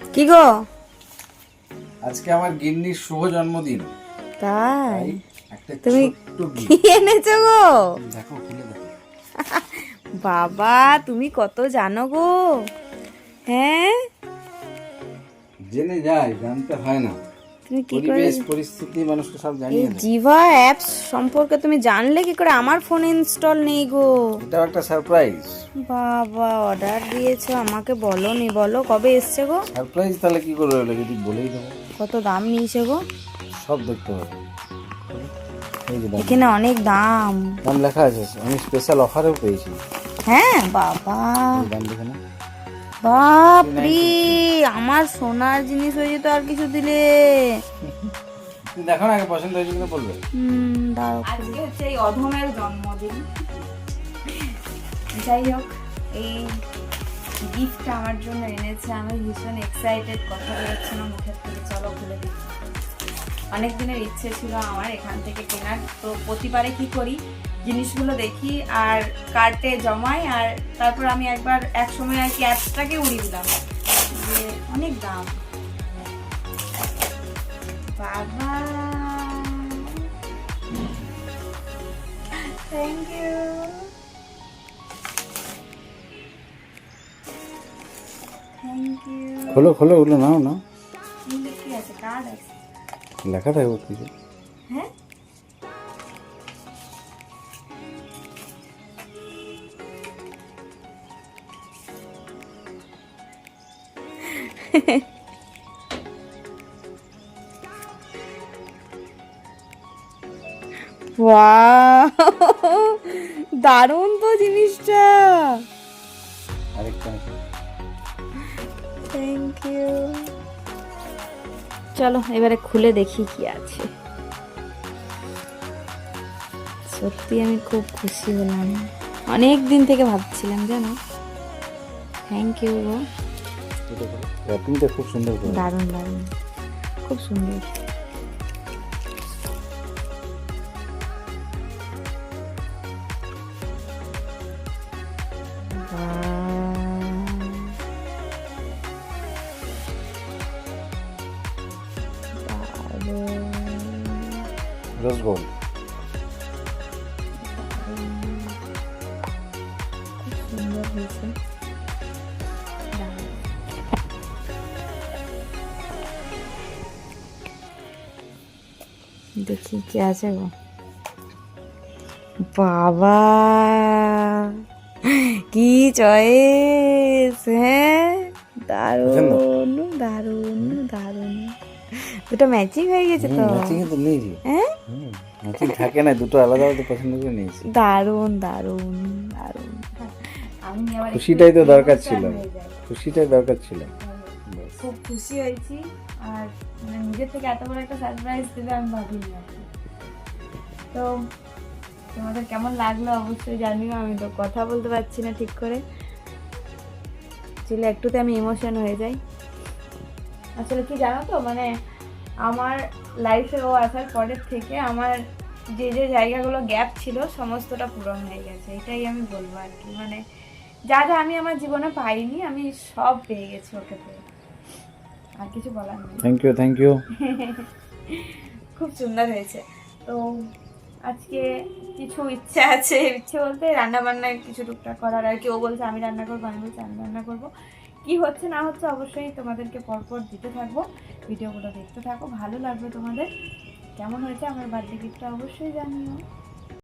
কি গো? আজকে আমার গিন্নির শুভ জন্মদিন। তাই? তুমি কি এনেছো গো? দেখো খুলে দেখো। বাবা তুমি কত জানো গো। হ্যাঁ? জেনে যাই জানতে হয় না। তুমি কি করে পরিস্থিতি মানুষকে সব এই জানিয়ে দেয়। জিভা অ্যাপস সম্পর্কে তুমি জানলে কি করে? আমার ফোনে ইনস্টল নেই গো। এটাও একটা সারপ্রাইজ। বাবা অর্ডার দিয়েছ আমাকে বলো নি বলো কবে এসছে গো? সারপ্রাইজ তাহলে কি করে হলো? যদি বলেই দেবো। কত দাম নিয়েছে গো? সব দেখতে হবে। এই এখানে অনেক দাম। দাম লেখা আছে। আমি স্পেশাল অফারেও পেয়েছি। হ্যাঁ বাবা। দাম দেখে না বাপরে আমার সোনার জিনিস হয়েছে তো আর কিছু দিলে। দেখো না আগে পছন্দ হয়েছে কিনা বলবে। হুম আজকে হচ্ছে এই অধমের জন্মদিন। যাই হোক এই গিফটটা আমার জন্য এনেছে। আমি ভীষণ এক্সাইটেড কথা বেরোচ্ছে না মুখের থেকে চলো খুলে দিই। অনেক দিনের ইচ্ছে ছিল আমার এখান থেকে কেনার। তো প্রতিবারে কি করি? জিনিসগুলো দেখি আর কার্টে জমাই আর তারপর আমি একবার এক সময় আর কি অ্যাপসটাকে উড়িয়ে দিলাম। যে অনেক দাম। বাবা। থ্যাংক ইউ থ্যাংক ইউ খোলো খোলো ওগুলো নাও না লেখা থাকবে কিছু হ্যাঁ? দারুণ তো জিনিসটা। থ্যাংক ইউ চলো এবারে খুলে দেখি কি আছে। সত্যি আমি খুব খুশি হলাম। অনেক দিন থেকে ভাবছিলাম জানো? Thank you go. র্যাপিংটা খুব সুন্দর করে দারুণ দারুণ খুব সুন্দর বাহ। দারুণ। রোজ গোল্ড খুব সুন্দর হয়েছে দেখি কি আছে গো? বাবা কি চয়েস হ্যাঁ? দারুণ দারুণ দারুণ। দুটো ম্যাচিং হয়ে গেছে তো। ম্যাচিং তো নিয়েছি হ্যাঁ? ম্যাচিং থাকে না দুটো আলাদা আলাদা পছন্দ করে নিয়েছি। দারুণ দারুণ দারুণ। খুশিটাই তো দরকার ছিল। খুশিটাই দরকার ছিল। খুব খুশি হয়েছি। আর মানে নিজের থেকে এত বড় একটা সারপ্রাইজ দেবে আমি ভাবিনি তো, তোমাদের কেমন লাগল অবশ্যই জানিও, আমি তো কথা বলতে পারছি না ঠিক করে। ছিল একটুতে আমি ইমোশন হয়ে যাই। আসলে কি জানো তো মানে আমার লাইফে ও আসার পরের থেকে আমার যে যে জায়গাগুলো গ্যাপ ছিল, সমস্তটা পূরণ হয়ে গেছে। এটাই আমি বলব আর কি। মানে যা যা আমি আমার জীবনে পাইনি, আমি সব পেয়ে গেছি ওকে পেয়ে। আর কিছু বলার নেই। থ্যাংক ইউ থ্যাংক ইউ খুব সুন্দর হয়েছে। তো আজকে কিছু ইচ্ছা আছে ইচ্ছে বলতে রান্না বান্নার কিছু টুকটাক করার। আর কি ও বলছে আমি রান্না করব আমি বলছি আমি রান্না করব। কি হচ্ছে না হচ্ছে অবশ্যই তোমাদেরকে পরপর দিতে থাকব। ভিডিওগুলো দেখতে থাকো ভালো লাগবে তোমাদের। কেমন হয়েছে আমার বার্থডে গিফটটা অবশ্যই জানিও।